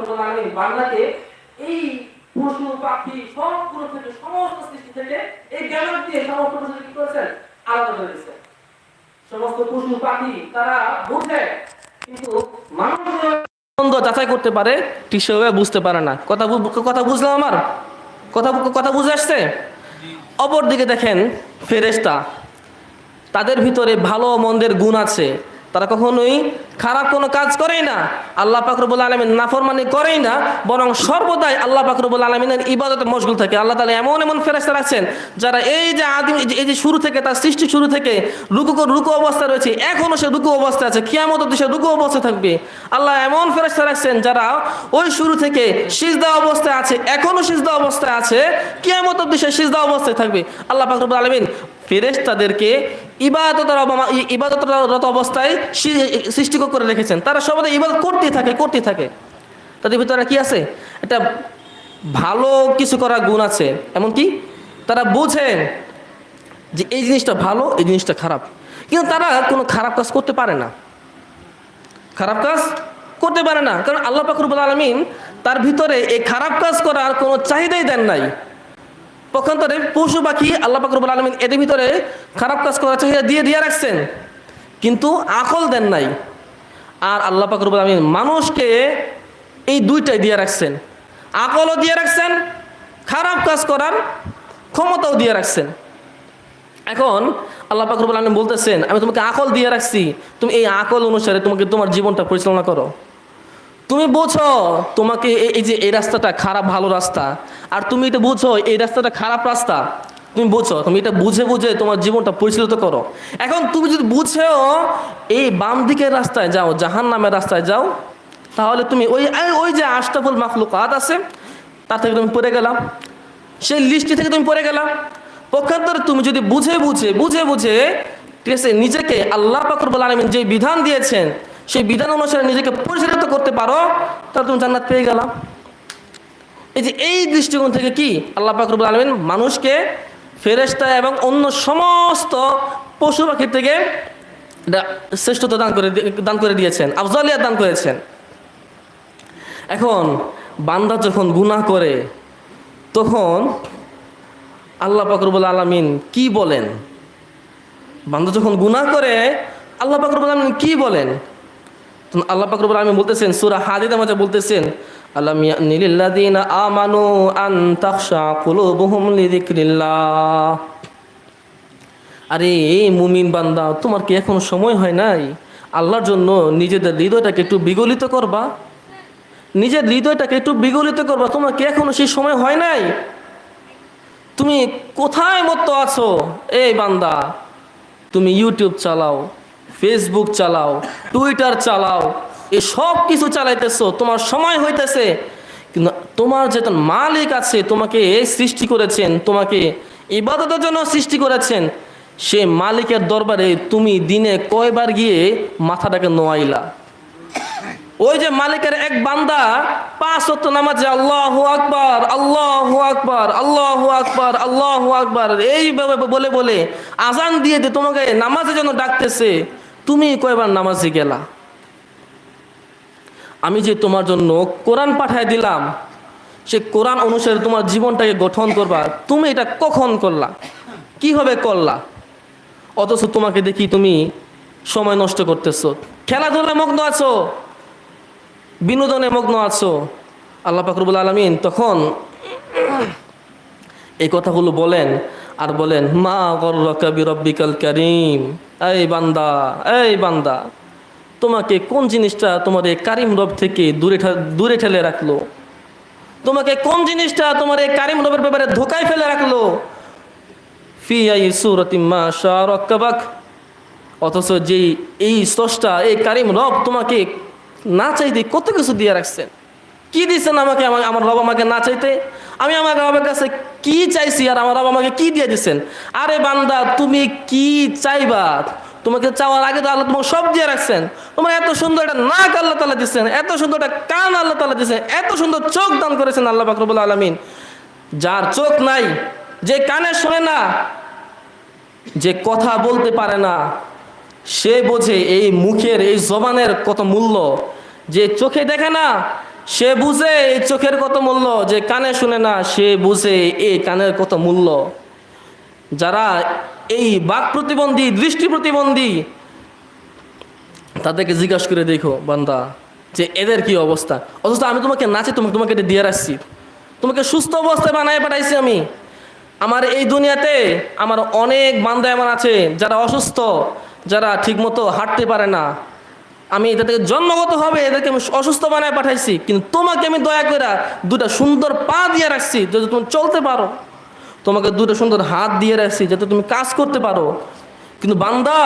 আলামিন বান্দাকে এই পশু, পাখি সবগুলো থেকে সমস্ত সৃষ্টি থেকে এই জ্ঞান দিয়ে সমস্ত কি করেছেন? আলাদা করে দিয়েছেন। সমস্ত পশু, পাখি তারা বুঝে, কিন্তু মানুষ যাচাই করতে পারে ঠিক সেভাবে বুঝতে পারে না। কথা কথা বুঝলাম আমার? কথা কথা বুঝে আসছে? অপরদিকে দেখেন ফেরেশতা। তাদের ভিতরে ভালো মন্দের গুণ আছে। তারা কখনোই খারাপ কোনো কাজ করেই না। আল্লাহ পাকরবুল আলমিন নাফরমানি করেই না, বরং সর্বদাই আল্লাহ পাকরবুল আলমিনের ইবাদতে মশগুল থাকে। আল্লাহ তালা এমন এমন ফেরেস্তা রাখছেন, যারা এই যে আদিম, এই যে- শুরু থেকে, তার সৃষ্টি শুরু থেকে রুকু রুকু অবস্থা রয়েছে এখনও সে রুকু অবস্থা আছে, কিয়ামত সে রুকু অবস্থা থাকবে। আল্লাহ এমন ফেরেস্তা রাখছেন, যারা ওই শুরু থেকে সিজদা অবস্থায় আছে এখনও সিজদা অবস্থায় আছে, কিয়ামত অবধি সে সিজদা অবস্থায় থাকবে। আল্লাহ পাকরবুল আলমিন ফেরেশতাদেরকে ইবাদতের অবমা- ই- ইবাদতরত অবস্থায় সৃষ্টি করে রেখেছেন। তারা সবাই ইবাদত করতেই থাকে করতেই থাকে। তাদের ভিতরে কি আছে? একটা ভালো কিছু করার গুণ আছে। এমনকি তারা বোঝেন যে এই জিনিসটা ভালো, এই জিনিসটা খারাপ। কিন্তু তারা কোনো খারাপ কাজ করতে পারে না। খারাপ কাজ করতে পারে না। কারণ আল্লাহ পাকরুবুল আলমিন তার ভিতরে এই খারাপ কাজ করার কোনো চাহিদাই দেন নাই। পক্ষান্তরে পশু পাখি আল্লাহ পাকরবুল আলমিন এদের ভিতরে খারাপ কাজ চাহিদা দিয়ে দিয়ে রাখছেন। কিন্তু আকল দেন নাই। আর আল্লাহ পাকরবুল আলমিন মানুষকে এই দুইটাই দিয়ে রাখছেন। আকলও দিয়ে রাখছেন, খারাপ কাজ করার ক্ষমতাও দিয়ে রাখছেন। এখন আল্লাহ পাকরবুল আলমিন বলতেছেন, আমি তোমাকে আকল দিয়ে রাখছি। তুমি এই আকল অনুসারে তোমাকে তোমার জীবনটা পরিচালনা করো। তুমি বোঝো তোমাকে এই যে এই রাস্তাটা খারাপ, ভালো রাস্তা। আর তুমি এটা বুঝো, এই রাস্তাটা খারাপ রাস্তা। তুমি বুঝো, তুমি এটা বুঝে বুঝে তোমার জীবনটা পরিচালিত করো। এখন তুমি যদি বুঝেও এই বাম দিকের রাস্তায় যাও জাহান নামের রাস্তায় যাও, তাহলে তুমি ওই ওই যে আশটাফুল মাখলুকাত আছে, তার থেকে তুমি পড়ে গেলাম। সেই লিস্টটি থেকে তুমি পড়ে গেলাম। পক্ষান্তরে তুমি যদি বুঝে বুঝে বুঝে বুঝে, ঠিক আছে, নিজেকে আল্লাহ পাকরবুল আলমিন যে বিধান দিয়েছেন সেই বিধান অনুসারে নিজেকে পরিচালিত করতে পারো, তাহলে তুমি জান্নাত পেয়ে গেলাম এই যে এই দৃষ্টিকোণ থেকে কি আল্লাহ পাকরবুল আলমিন মানুষকে ফেরেস্তা এবং অন্য সমস্ত পশু পাখির থেকে শ্রেষ্ঠতা দান করে দান করে দিয়েছেন, আফজালিয়াত দান করেছেন। এখন বান্দা যখন গুনাহ করে, তখন আল্লাহ পাকরবুল আলমিন কি বলেন? বান্দা যখন গুনাহ করে, আল্লাহ পাকরবুল আলমিন কি বলেন? আল্লাহ পাকরবুল আলমিন বলতেছেন, সুরা হাদিদের মাঝে বলতেছেন আল্লাহ মিয়া নীলিল্লাদিন আমানু আন তাখশা কুলুবুহুম লিযিকরিল্লাহ। আরে, এই মুমিন বান্দা, তোমার কি এখন সময় হয় নাই? আল্লাহর জন্য নিজেদের হৃদয়টাকে একটু বিগলিত করবা। নিজের হৃদয়টাকে একটু বিগলিত করবা, তোমার কি এখনও সেই সময় হয় নাই? তুমি কোথায় মতো আছো? এই বান্দা, তুমি ইউটিউব চালাও। ফেসবুক চালাও টুইটার চালাও, এ সব কিছু চালাইতেছো, তোমার সময় হইতেছে। কিন্তু তোমার যে মালিক আছে, তোমাকে সৃষ্টি করেছেন, তোমাকে ইবাদতের জন্য সৃষ্টি করেছেন, সে মালিকের দরবারে তুমি দিনে কয়বার গিয়ে মাথাটাকে নোয়াইলা। ওই যে মালিকের এক বান্দা, পাঁচ অক্ট নামাজে আল্লাহ আকবার আল্লাহ আকবার আল্লাহ আকবার আল্লাহ আকবার, এইভাবে বলে বলে আজান দিয়ে দিয়ে তোমাকে নামাজের জন্য ডাকতেছে। তুমি কয়বার নামাজে গেলা? আমি যে তোমার জন্য কোরআন পাঠায় দিলাম, সে কোরআন অনুসারে তোমার জীবনটাকে গঠন করবা, তুমি এটা কখন করলা? কীভাবে করলা? অথচ তোমাকে দেখি তুমি সময় নষ্ট করতেছো, খেলাধুলায় মগ্ন আছো, বিনোদনে মগ্ন আছো। আল্লাহ পাকরবুল আলমিন তখন এই কথাগুলো বলেন আর বলেন, মা গর্রকাবি রব্বিকাল করিম। এই বান্দা এই বান্দা, তোমাকে কোন জিনিসটা তোমার এই কারিম রব থেকে দূরে দূরে ঠেলে রাখল? তোমাকে কোন জিনিসটা তোমার এই কারিম রবের ব্যাপারে ধোকায় ফেলে রাখল? অথচ যে এই স্রষ্টা, এই কারিম রব তোমাকে না চাইতে কত কিছু দিয়ে রাখছেন। কি দিচ্ছেন আমাকে আমার রব আমাকে না চাইতে? আমি আমার রবের কাছে কি চাইছি আর আমার রব আমাকে কি দিয়ে দিচ্ছেন আরে বান্দা, তুমি কি চাইবা? তোমাকে চাওয়ার আগে তো আল্লাহ তোমাকে সব দিয়ে রাখছেন। তোমার এত সুন্দর একটা নাক আল্লাহ তালা দিচ্ছেন এত সুন্দর একটা কান আল্লাহ তালা দিচ্ছেন এত সুন্দর চোখ দান করেছেন আল্লাহ বাকরবুল আলমিন। যার চোখ নাই, যে কানে শোনে না, যে কথা বলতে পারে না, সে বোঝে এই মুখের, এই জবানের কত মূল্য। যে চোখে দেখে না সে বুঝে এই চোখের কত মূল্য যে কানে শুনে না, সে বুঝে এই কানের কত মূল্য। যারা এই বাক প্রতিবন্ধী, দৃষ্টি প্রতিবন্ধী, তাদেরকে জিজ্ঞাসা করে দেখো, বান্দা, যে এদের কি অবস্থা? অথচ আমি তোমাকে নাচে তোমাকে তোমাকে এটা দিয়ে রাখছি। তোমাকে সুস্থ অবস্থায় বানায় পাঠাইছি আমি। আমার এই দুনিয়াতে আমার অনেক বান্দা এমন আছে যারা অসুস্থ, যারা ঠিকমতো হাঁটতে পারে না। আমি এদেরকে জন্মগত হবে, এদেরকে আমি অসুস্থ বানায় পাঠাইছি। কিন্তু তোমাকে আমি দয়া করে দুটা সুন্দর পা দিয়ে রাখছি যাতে তুমি চলতে পারো। তোমাকে দুটো সুন্দর হাত দিয়ে রাখছি যাতে তুমি কাজ করতে পারো। কিন্তু বান্দা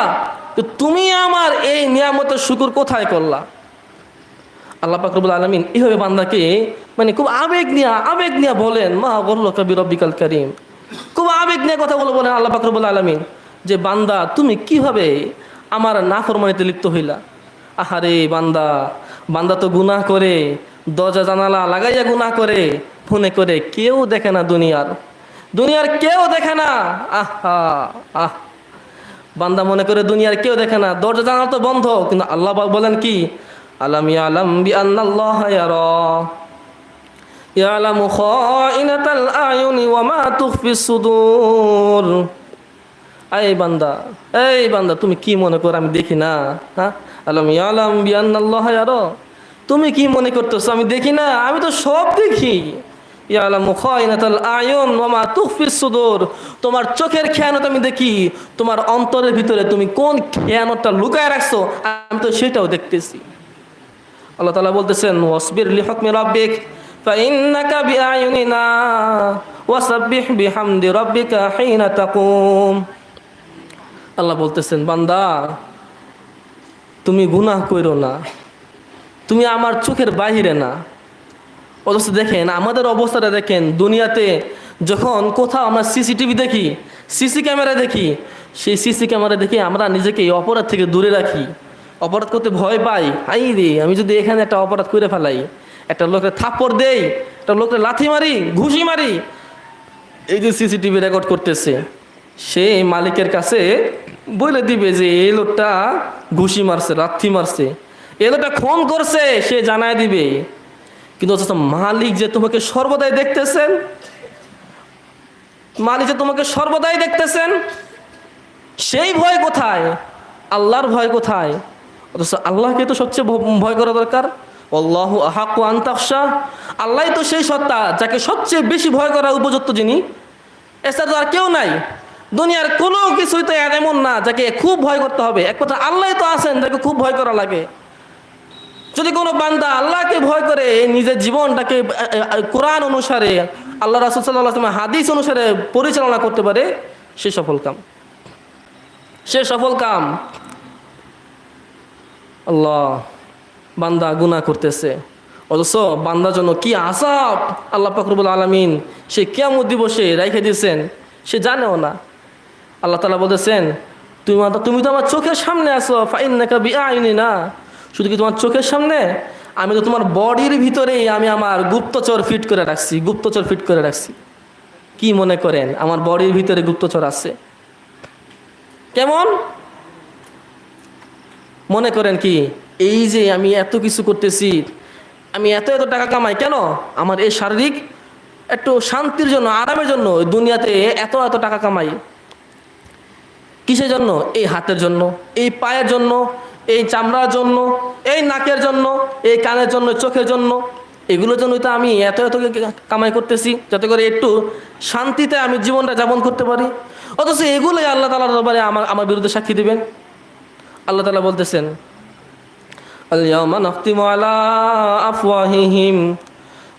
তুমি আমার এই নিয়ামতের শুকুর কোথায় করলা? আল্লাহ পাকরবুল আলমিন এইভাবে বান্দাকে মানে খুব আবেগ নিয়ে আবেগ নিয়ে বলেন, মা বলল কবি রব্বিকাল করিম। খুব আবেগ নিয়ে কথা বলে বলেন আল্লাহ পাকরবুল আলমিন যে, বান্দা, তুমি কীভাবে আমার নাফরমানিতে লিপ্ত হইলা? আহারে বান্দা বান্দা তো গুনাহ করে, দরজা জানালা লাগাইয়া গুনাহ করে, ফোনে করে কেউ দেখে না দুনিয়ার। দুনিয়ার কেউ দেখে না। আহা, আহ। বান্দা মনে করে দুনিয়ার কেউ দেখে না। দরজা জানালা তো বন্ধ, কিন্তু আল্লাহ বলেন কি? আলাম ইয়ালাম বি ইয়ারা। ইয়ালামু খাইনাতাল আয়ুনি ওয়া মা তুখফিস সুদূর। এই বান্দা এই বান্দা, তুমি কি মনে করো? আমি দেখি না হ্যাঁ? আলাম ইয়ালাম বি আন্নাল্লাহ তুমি কি মনে করতেছো? আমি দেখি না, আমি তো সব দেখি। তোমার চোখের খেয়ানত আমি দেখি, তোমার অন্তরের ভিতরে তুমি কোন খেয়ানতটা লুকায় রাখছো? আমি তো সেটাও দেখতেছি। আল্লাহ তালা বলতেছেন, ওয়াসবির লি হুকমি রাব্বিক, ফাইন্নাকা বিআয়ুনিনা ওয়াসাব্বিহ বিহামদি রাব্বিকা হিনা তাকুম। আল্লাহ বলতেছেন, বান্দা, তুমি গুনাহ কইরো না। তুমি আমার চোখের বাহিরে না। অথচ দেখেন, আমাদের অবস্থাটা দেখেন, দুনিয়াতে যখন কোথাও আমরা সিসিটিভি দেখি, সিসি ক্যামেরা দেখি, সেই সিসি ক্যামেরা দেখে আমরা নিজেকে এই অপরাধ থেকে দূরে রাখি। অপরাধ করতে ভয় পাই। আই রে, আমি যদি এখানে একটা অপরাধ করে ফেলাই, একটা লোকের থাপ্পড় দেই, একটা লোকের লাথি মারি, ঘুষি মারি, এই যে সিসিটিভি রেকর্ড করতেছে। সে মালিকের কাছে বলে দিবে যে, এই লোকটা ঘুষি মারছে লাথি মারছে। এই লোকটা খুন করছে, সে জানায় দিবে। কিন্তু মালিক যে তোমাকে সর্বদাই দেখতেছেন, মালিক যে তোমাকে সর্বদাই দেখতেছেন, সেই ভয় কোথায়? আল্লাহর ভয় কোথায়? অথচ আল্লাহকে তো সবচেয়ে ভয় করা দরকার। আল্লাহ আহাকু আল্লাহ তো সেই সত্তা যাকে সবচেয়ে বেশি ভয় করা উপযুক্ত যিনি। এছাড়া তো আর কেউ নাই। দুনিয়ার কোনো কিছুই তো এমন না যাকে খুব ভয় করতে হবে। এক কথা, আল্লাহ তো আছেন, যাকে খুব ভয় করা লাগে। যদি কোনো বান্দা আল্লাহকে ভয় করে নিজের জীবনটাকে কোরআন অনুসারে, আল্লাহ রাসুল সাল্লাহ হাদিস অনুসারে পরিচালনা করতে পারে, সে সফল কাম। সে সফল কাম। আল্লাহ বান্দা গুনাহ করতেছে। অথচ বান্দার জন্য কি আসাব আল্লাহ পাকরবুল আলমিন, সে কেমন দিবসে রেখে দিয়েছেন, সে জানেও না। আল্লাহ তালা বলতেছেন, তুমি তুমি তো আমার চোখের সামনে আসো ফাইন নাকা বিয়া আইনি না শুধু কি তোমার চোখের সামনে? আমি তো তোমার বডির ভিতরেই আমি আমার গুপ্তচর ফিট করে রাখছি, গুপ্তচর ফিট করে রাখছি। কি মনে করেন, আমার বডির ভিতরে গুপ্তচর আছে? কেমন? মনে করেন কি, এই যে আমি এত কিছু করতেছি, আমি এত এত টাকা কামাই কেন? আমার এই শারীরিক একটু শান্তির জন্য, আরামের জন্য দুনিয়াতে এত এত টাকা কামাই। কিসের জন্য এই হাতের জন্য এই পায়ের জন্য এই চামড়ার জন্য এই নাকের জন্য এই কানের জন্য চোখের জন্য এগুলোর জন্যই তো আমি এত এত কামাই করতেছি যাতে করে একটু শান্তিতে আমি জীবনটা যাপন করতে পারি অথচ এগুলোই আল্লাহ তালার দরবারে আমার আমার বিরুদ্ধে সাক্ষী দিবেন আল্লাহ তালা বলতেছেন اليوم نختم على أفواههم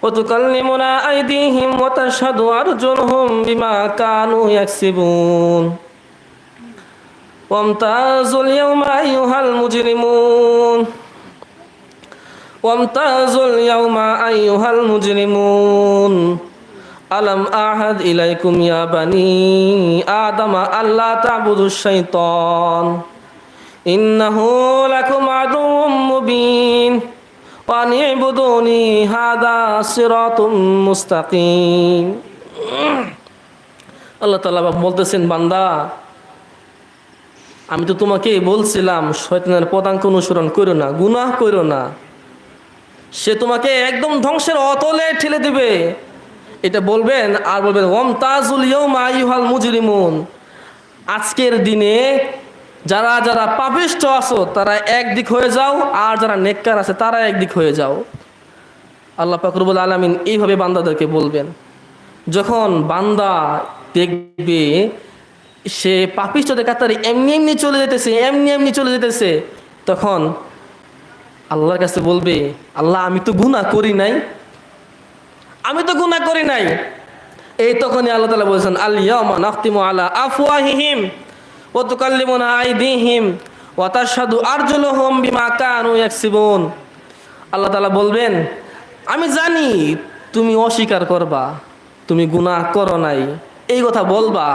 وتكلمنا أيديهم وتشهد أرجلهم بما كانوا يكسبون وامتازوا اليوم أيها المجرمون وامتازوا اليوم أيها المجرمون ألم أعهد إليكم يا بني آدم ألا تعبدوا الشيطان إنه لكم عدو مبين وأن اعبدوني هذا صراط مستقيم আল্লাহ তালা বলতেছেন বান্দা আমি তো তোমাকে বলছিলাম, শয়তানের পদাঙ্ক অনুসরণ করো না, গুনাহ করো না। সে তোমাকে একদম ধ্বংসের অতলে ঠেলে দিবে। এটা বলবেন আর বলবেন ওম তাজুল ইয়ৌমা আইয়ুহাল মুজরিমুন। আজকের দিনে যারা যারা পাপিষ্ট আছো, তারা একদিক হয়ে যাও, আর যারা নেককার আছে, তারা একদিক হয়ে যাও। আল্লাহ পাকরুবুল আলমিন এইভাবে বান্দাদেরকে বলবেন। যখন বান্দা দেখবে সে পাপিষ্টদের কাতারে এমনি এমনি চলে যেতেছে, এমনি এমনি চলে যেতেছে। তখন আল্লাহর কাছে বলবে, আল্লাহ, আমি তো গুনাহ করি নাই। আমি তো গুনাহ করি নাই। এই তখনই আল্লাহ তালা বলছেন আলিয়ামা নাখতিমু আলা আফওয়াহিহিম ওয়া তুকাল্লিমুনা আইদিহিম ওয়া তাশহাদু আরজুলুহুম বিমা কানু ইয়াকসিবুন। আল্লাহ তালা বলবেন, আমি জানি তুমি অস্বীকার করবা, তুমি গুনাহ করো নাই। এই কথা বলবা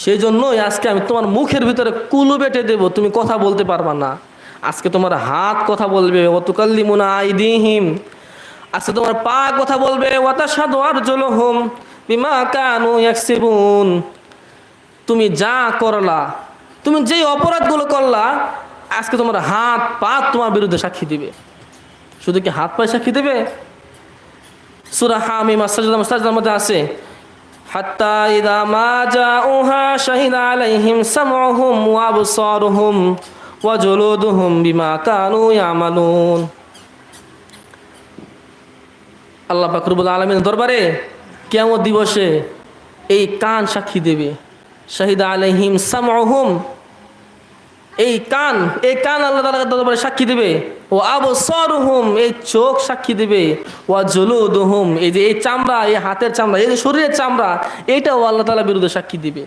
সেই জন্যই আজকে আমি তোমার মুখের ভিতরে কুলু বেটে দেব, তুমি কথা বলতে পারবা না। আজকে তোমার হাত কথা বলবে অতুকাল্লিমুনা আইদিহিম। আজকে তোমার পা কথা বলবে ওয়াতাসাদু আরজুলুহুম বিমা কানু ইয়াকসিবুন। তুমি যা করলা, তুমি যেই অপরাধগুলো করলা, আজকে তোমার হাত, পা তোমার বিরুদ্ধে সাক্ষী দিবে। শুধু কি হাত, পায়ে সাক্ষী দেবে? সুরা হামিম সাজদার মধ্যে আছে আল্লাহ দরবারে কিয়ামত দিবসে এই কান সাক্ষী দেবে। শাহিদা আলাইহিম সামউহুম। এই কান এই কান আল্লাহ দরবারে সাক্ষী দেবে। ও আবসর হুম এই চোখ সাক্ষী দিবে। ও জলুদ হুম এই যে এই চামড়া, এই হাতের চামড়া, এই যে শরীরের চামড়া এইটাও আল্লাহ তালা বিরুদ্ধে সাক্ষী দিবে।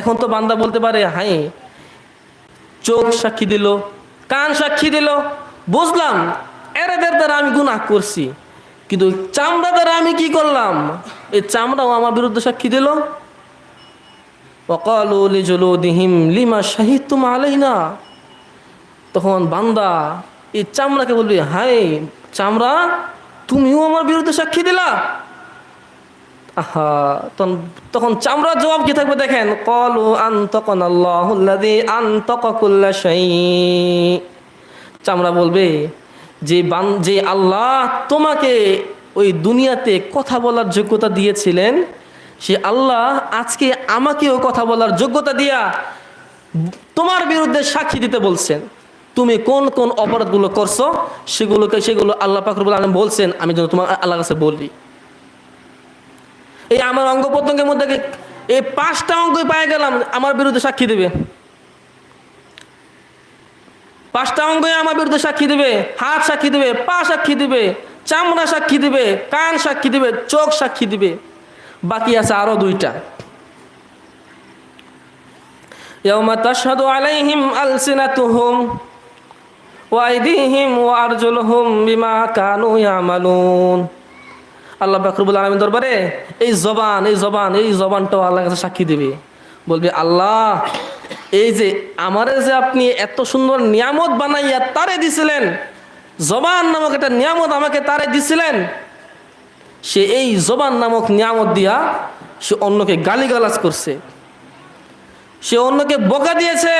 এখন তো বান্দা বলতে পারে, হাই, চোখ সাক্ষী দিল, কান সাক্ষী দিল, বুঝলাম, এরাদের দ্বারা আমি গুণা করছি, কিন্তু চামড়া দ্বারা আমি কি করলাম? এই চামড়াও আমার বিরুদ্ধে সাক্ষী দিল। অকাল লিমা শাহিদ তুম আলাই না তখন বান্দা এই চামড়াকে বলবে হাই চামড়া, তুমিও আমার বিরুদ্ধে সাক্ষী দিলা? আহা, তখন তখন চামড়ার জবাব কি থাকবে দেখেন? কলু আন্তকন আল্লাহুল্লাদি আন্তকুল্লা শাই চামড়া বলবে, যে বান, যে আল্লাহ তোমাকে ওই দুনিয়াতে কথা বলার যোগ্যতা দিয়েছিলেন, সে আল্লাহ আজকে আমাকেও কথা বলার যোগ্যতা দিয়া তোমার বিরুদ্ধে সাক্ষী দিতে বলছেন। তুমি কোন কোন অপরাধগুলো করছো সেগুলোকে সেগুলো আল্লাহ পাকরুল আলম বলছেন আমি যেন তোমার আল্লাহ কাছে বলি এই আমার অঙ্গ প্রত্যঙ্গের মধ্যে কি- এই পাঁচটা অঙ্গই পায়ে গেলাম আমার বিরুদ্ধে সাক্ষী দেবে পাঁচটা অঙ্গই আমার বিরুদ্ধে সাক্ষী দেবে হাত সাক্ষী দেবে পা সাক্ষী দেবে চামড়া সাক্ষী দেবে কান সাক্ষী দেবে চোখ সাক্ষী দিবে বাকি আছে আরো দুইটা يوم تشهد عليهم ألسنتهم ওয়াইদিহিম ওয়ারজুলহুম বিমা কানু ইয়ামালুন। আল্লাহ বাকরুবুল আলমীর দরবারে এই জবান এই জবান, এই জবানটাও আল্লাহর কাছে সাক্ষী দেবে। বলবি, আল্লাহ, এই যে আমারে যে আপনি এত সুন্দর নিয়ামত বানাইয়া তারে দিছিলেন, জবান নামক একটা নিয়ামত আমাকে তারে দিছিলেন, সে এই জবান নামক নিয়ামত দিয়া সে অন্যকে গালিগালাজ করছে। সে অন্যকে বকা দিয়েছে,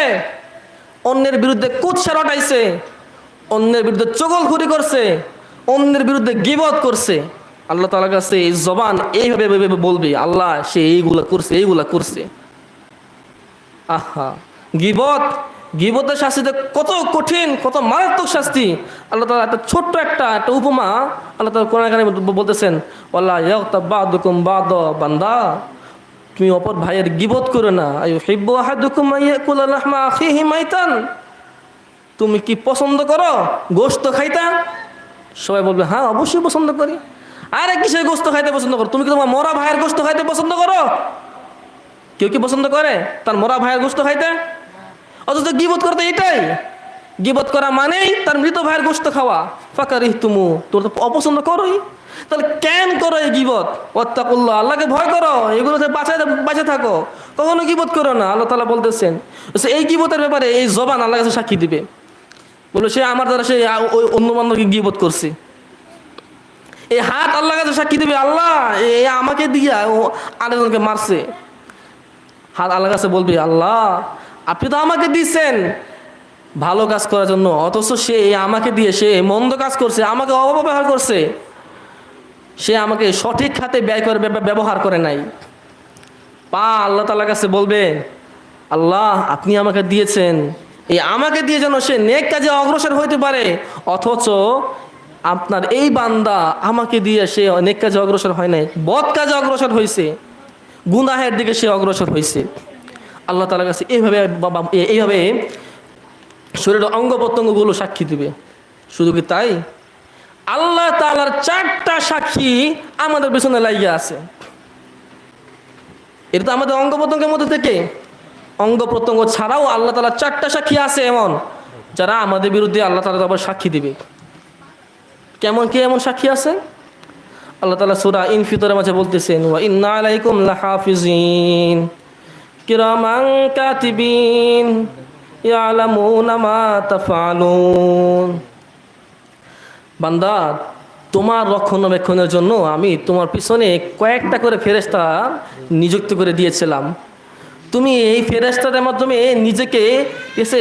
অন্যের বিরুদ্ধে কুৎসা রটাইছে অন্যের বিরুদ্ধে চগলখুরি করছে, অন্যের বিরুদ্ধে গিবত করছে। আল্লাহ তালার কাছে এই জবান এইভাবে বলবে, আল্লাহ সে এইগুলা করছে এইগুলা করছে। আহা, গিবত, গিবতের শাস্তিতে কত কঠিন, কত মারাত্মক শাস্তি। আল্লাহ তালা একটা ছোট্ট একটা একটা উপমা আল্লাহ তালা কোরআন এখানে বলতেছেন আল্লাহ বাদুকুম বাদ বান্দা, তুমি অপর ভাইয়ের গিবত করো না। আয়ু হিব্বু আহাদুকুম আইয়াকুল লাহমা আখিহি মাইতান। তুমি কি পছন্দ করো? গোশত খাইতা? সবাই বলবে হ্যাঁ অবশ্যই পছন্দ করি। আরে, কিসের গোশত খাইতে পছন্দ করো? তুমি কি তোমার মরা ভাইয়ের গোশত খাইতে পছন্দ করো? কেউ কি পছন্দ করে তার মরা ভাইয়ের গোশত খাইতে? অথচ গিবত করতে এটাই। গিবত করা মানেই তার মৃত ভাইয়ের গোশত খাওয়া। ফাঁকা রিহ তুমু তোর তো অপছন্দ করোই। তাহলে কেন করো এই গিবত? অত্তাকুল্লাহ আল্লাহকে ভয় করো। এগুলো বাঁচায়, বাঁচে থাকো। কখনো গিবত করো না। আল্লাহ তালা বলতেছেন। এই গিবতের ব্যাপারে এই জবান আল্লাহ কাছে সাক্ষী দিবে। বলল, সে আমার দ্বারা সে ওই অন্য বান্ধবকে গিবত করছে। এই হাত আল্লাহ কাছে সাক্ষী দেবে, আল্লাহ, এ আমাকে দিয়া ও আরেকজনকে মারছে। হাত আল্লাহ কাছে বলবে, আল্লাহ, আপনি তো আমাকে দিচ্ছেন ভালো কাজ করার জন্য, অথচ সে আমাকে দিয়ে, সে মন্দ কাজ করছে, আমাকে অপব্যবহার করছে। সে আমাকে সঠিক খাতে ব্যয় করে, ব্যব- ব্যবহার করে নাই। পা আল্লাহ তালার কাছে বলবে, আল্লাহ, আপনি আমাকে দিয়েছেন এই আমাকে দিয়ে যেন সে নেক কাজে অগ্রসর হইতে পারে, অথচ আপনার এই বান্দা আমাকে দিয়ে সে নেক কাজে অগ্রসর হয় নাই, বদ কাজে অগ্রসর হয়েছে গুনাহের দিকে সে অগ্রসর হয়েছে আল্লাহ তালার কাছে এইভাবে এইভাবে শরীরের অঙ্গ প্রত্যঙ্গগুলো সাক্ষী দিবে। শুধু কি তাই? আল্লাহ তালার চারটা সাক্ষী আমাদের পেছনে লাগিয়ে আছে। এটা তো আমাদের অঙ্গ প্রত্যঙ্গের মধ্যে থেকে। অঙ্গ প্রত্যঙ্গ ছাড়াও আল্লাহ তালার চারটা সাক্ষী আছে এমন, যারা আমাদের বিরুদ্ধে আল্লাহ তালা আবার সাক্ষী দিবে। কেমন কি এমন সাক্ষী আছে? আল্লাহ তালা সুরা ইনফিতরের মাঝে বলতেছেন, ওয়া লাহাফিজিন। কিরামান কাতিবিন, ইয়ালামুনা মা তাফআলুন। বান্দা, তোমার রক্ষণাবেক্ষণের জন্য আমি তোমার পিছনে কয়েকটা করে ফেরেস্তা নিযুক্ত করে দিয়েছিলাম। তুমি এই ফেরেস্তাদের মাধ্যমে নিজেকে এসে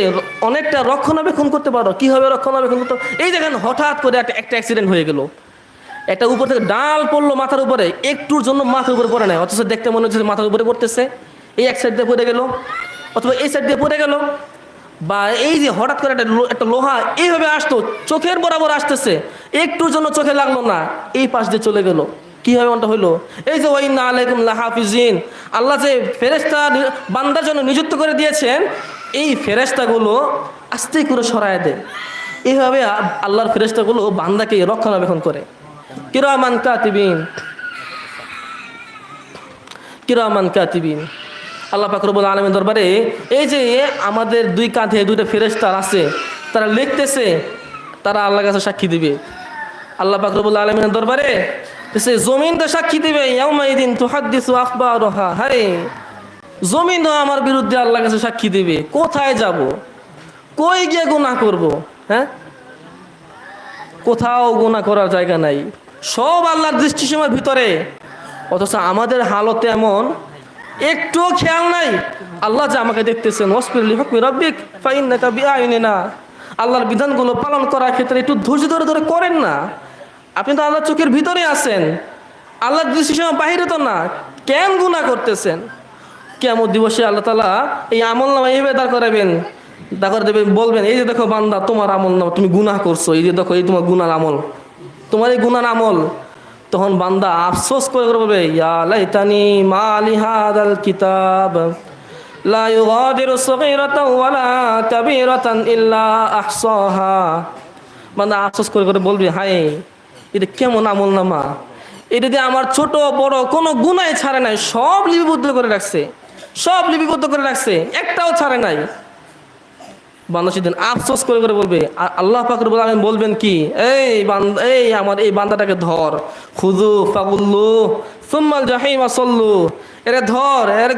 অনেকটা রক্ষণাবেক্ষণ করতে পারো। কীভাবে রক্ষণাবেক্ষণ করতে এই দেখেন হঠাৎ করে একটা একটা অ্যাক্সিডেন্ট হয়ে গেল। একটা উপর থেকে ডাল পড়ল মাথার উপরে। একটুর জন্য মাথার উপরে পড়ে নেয় অথচ দেখতে মনে হচ্ছে মাথার উপরে পড়তেছে। এই এক সাইড দিয়ে পড়ে গেল। অথবা এই সাইড দিয়ে পড়ে গেল। বা এই যে হঠাৎ করে একটা একটা লোহা এইভাবে আসতো, চোখের বরাবর আসতেছে। একটুর জন্য চোখে লাগল না। এই পাশ দিয়ে চলে গেল। কীভাবে এমনটা হইল? এই যে ওই না আলাইকুম হাফিজিন আল্লাহ যে ফেরেস্তা বান্দার জন্য নিযুক্ত করে দিয়েছেন, এই ফেরেস্তাগুলো আস্তে করে সরায় দেয়। এইভাবে আল্লাহর ফেরেস্তাগুলো বান্দাকে রক্ষণাবেক্ষণ করে। কিরামান কাতিবিন। কিরামান কাতিবিন। আল্লাহ পাকরবুল আলমের দরবারে এই যে আমাদের দুই কাঁধে দুইটা ফেরেস্তার আছে, তারা লিখতেছে, তারা আল্লাহর কাছে সাক্ষী দিবে। আল্লাহ পাকরবুল আলমের দরবারে সে জমিন তো সাক্ষী দিবে ইয়াউমাইদিন তুহাদ্দিসু আখবারহা। হারে জমিন আমার বিরুদ্ধে আল্লাহর কাছে সাক্ষী দিবে, কোথায় যাব? কই গিয়ে গুনাহ করব? হ্যাঁ? কোথাও গুণা করার জায়গা নাই। সব আল্লাহর দৃষ্টিসীমার ভিতরে। অথচ আমাদের হালত এমন, একটুও খেয়াল নাই। আল্লাহ যে আমাকে দেখতেছেন ওসপিরলি হকমি রব্বিক ফাইন না আল্লাহর বিধানগুলো পালন করার ক্ষেত্রে একটু ধৈর্য ধরে ধরে করেন না। আপনি তো আল্লাহর চোখের ভিতরে আছেন। আল্লাহর দৃষ্টিসীমা বাহিরে তো না। কেন গুণা করতেছেন? কেমন দিবসে আল্লাহ তালা এই আমল নামা এইভাবে দাঁড় করাবেন। দাঁড় করে দেবেন, বলবেন, এই যে দেখো বান্দা, তোমার আমল নামা, তুমি গুনাহ করছ। এই যে দেখো, এই তোমার গুনার আমল। তোমার এই গুনার আমল। তখন বান্দা আফসোস করে করে বলবে, ইয়া লাইতানি মা আলি কিতাব। লা ইউগাদিরু সগীরাতাও ওয়ালা কাবীরাতান ইল্লা আহসাহা। বান্দা আফসোস করে করে বলবে, হায় এটা কেমন আমল নামা? এটা আমার ছোট, বড় কোনো গুনাই ছাড়ে নাই, সব লিপিবদ্ধ করে রাখছে। সব লিপিবদ্ধ করে রাখছে, একটাও ছাড়ে নাই। বান্দা সেদিন আফসোস করে করে বলবে, আর আল্লাহ পাকর বলে বলবেন কি, এই বান্দা, এই আমার এই বান্দাটাকে ধর। খুদু ফাগুল্লু, সুম্মাল জাহিমা সল্লু। এরে ধর, এর